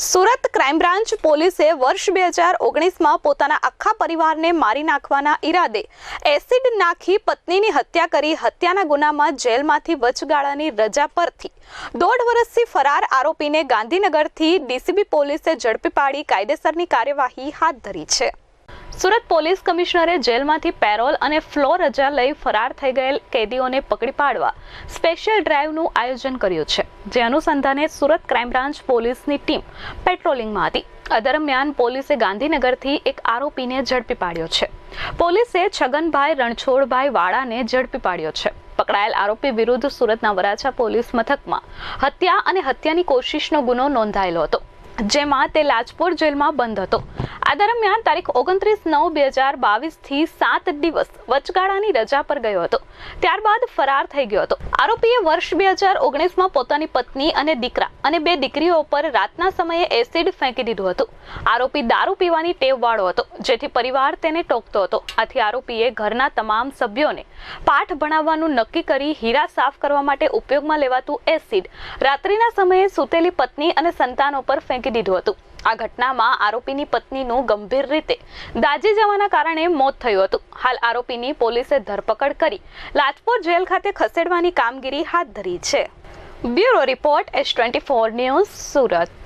Surat crime branch પોલીસે વર્ષ બે હજાર ઓગણીસમાં પોતાના આખા પરિવારને મારી નાખવાના ઈરાદે એસિડ નાખી પત્નીની હત્યા કરી હત્યાના ગુનામાં જેલમાંથી વચગાળાની રજા પરથી. દોઢ વર્ષથી ફરાર આરોપીને ગાંધીનગરથી ડીસીબી પોલીસે ઝડપી પાડી કાયદેસરની કાર્યવાહી હાથ ધરી છે. સુરત પોલીસ કમિશનરે જેલમાંથી પેરોલ અને ફ્લોર રજા લઈ ફરાર થઈ ગયેલ કેદીઓને પકડી પાડવા સ્પેશિયલ ડ્રાઈવનું આયોજન કર્યું છે. જે અનુસંધાને સુરત ક્રાઇમ બ્રાન્ચ પોલીસની ટીમ પેટ્રોલિંગમાં હતી. દરમિયાન પોલીસે ગાંધીનગરથી એક આરોપીને ઝડપી પાડ્યો છે. પોલીસે છગનભાઈ રણછોડભાઈ વાળાને ઝડપી પાડ્યો છે. પકડાયેલ આરોપી વિરુદ્ધ સુરતના વરાછા પોલીસ મથકમાં હત્યા અને હત્યાની કોશિશનો ગુનો નોંધાયેલો હતો. જેમાં તે લાજપોર જેલમાં બંધ હતો. આ દરમિયાન તારીખ ઓગણત્રીસ નવ બે હજાર બાવીસથી સાત દિવસ વચગાળાની રજા પર ગયો હતો. ત્યારબાદ ફરાર થઈ ગયો હતો. આરોપીએ વર્ષ બે હજાર ઓગણીસમાં પોતાની પત્ની અને દીકરા અને બે દીકરીઓ પર રાતના સમયે એસિડ ફેંકી દીધું હતું. આરોપી દારૂ પીવાની ટેવવાળો હતો, જેથી પરિવાર તેને ટોકતો હતો. આથી આરોપીએ ઘરના તમામ સભ્યોને પાઠ ભણાવવાનું નક્કી કરી હીરા સાફ કરવા માટે ઉપયોગમાં લેવાતું એસિડ રાત્રિના સમયે સૂતેલી પત્ની અને સંતાનો પર ફેંકી દીધું હતું. આ ઘટનામાં આરોપીની પત્નીનું ગંભીર રીતે દાઝી જવાના કારણે મોત થયું હતું. હાલ આરોપીની પોલીસે ધરપકડ કરી લાજપોર જેલ ખાતે ખસેડવાની કામગીરી હાથ ધરી છે. Bureau report S twenty four news Surat.